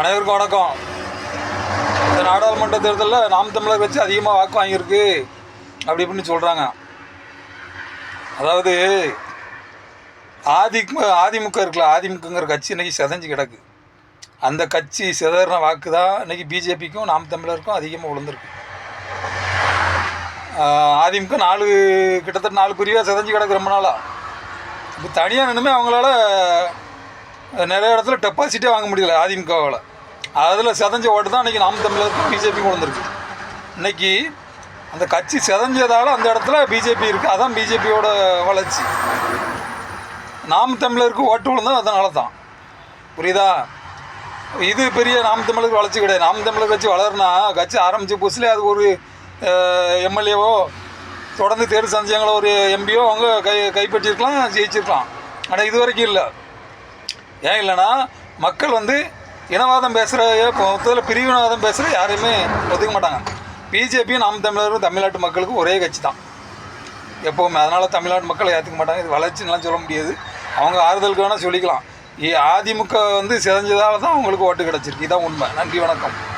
அனைவருக்கும் வணக்கம். இந்த நாடாளுமன்ற தேர்தலில் நாம் தமிழர் வச்சு அதிகமாக வாக்கு வாங்கியிருக்கு. அப்படி இப்படின்னு சொல்கிறாங்க அதாவது அதிமுக அதிமுக இருக்குல்ல அதிமுகங்கிற கட்சி இன்னைக்கு சிதைஞ்சு கிடக்கு. அந்த கட்சி சிதறின வாக்கு தான் இன்றைக்கி பிஜேபிக்கும் நாம் தமிழருக்கும் அதிகமாக விழுந்திருக்கு. அதிமுக நாலு கிட்டத்தட்ட நாலு பிரிவாக சிதஞ்சு கிடக்கு ரொம்ப நாளாக இப்போ தனியாக நின்றுமே அவங்களால நிறைய இடத்துல டெபாசிட்டே வாங்க முடியல அதிமுகவில். அதில் செதஞ்ச ஓட்டு தான் இன்றைக்கி நாம் தமிழருக்கும் பிஜேபி வந்திருக்கு இன்னைக்கு அந்த கட்சி செதஞ்சதால் அந்த இடத்துல பிஜேபி இருக்குது அதான் பிஜேபியோட வளர்ச்சி. நாம் தமிழருக்கு ஓட்டு விழுந்தது அதனால தான் புரியுதா? இது பெரிய நாம் தமிழருக்கு வளர்ச்சி கிடையாது. நாம் தமிழர் கட்சி வளருனா கட்சி ஆரம்பித்த புதுசுலேயே அது ஒரு எம்எல்ஏவோ தொடர்ந்து தேர்வு செஞ்சாங்களோ ஒரு எம்பியோ அவங்க கை கைப்பற்றிருக்கலாம் ஜெயிச்சிருக்கலாம். ஆனால் இது வரைக்கும் இல்லை. ஏன் இல்லைன்னா மக்கள் வந்து இனவாதம் பேசுகிற மொத்தத்தில் பிரிவினவாதம் பேசுகிற யாரையுமே ஒதுக்க மாட்டாங்க. பிஜேபியும் நாம் தமிழரும் தமிழ்நாட்டு மக்களுக்கு ஒரே கட்சி தான். எப்போவுமே. அதனால் தமிழ்நாட்டு மக்களை ஏற்றுக்க மாட்டாங்க. இது வளர்ச்சின்லாம் சொல்ல முடியாது. அவங்க ஆறுதலுக்கு வேணால் சொல்லிக்கலாம். இ- அதிமுக வந்து சிதைஞ்சதால தான் அவங்களுக்கு ஓட்டு கிடச்சிருக்கு. இதான் உண்மை. நன்றி வணக்கம்.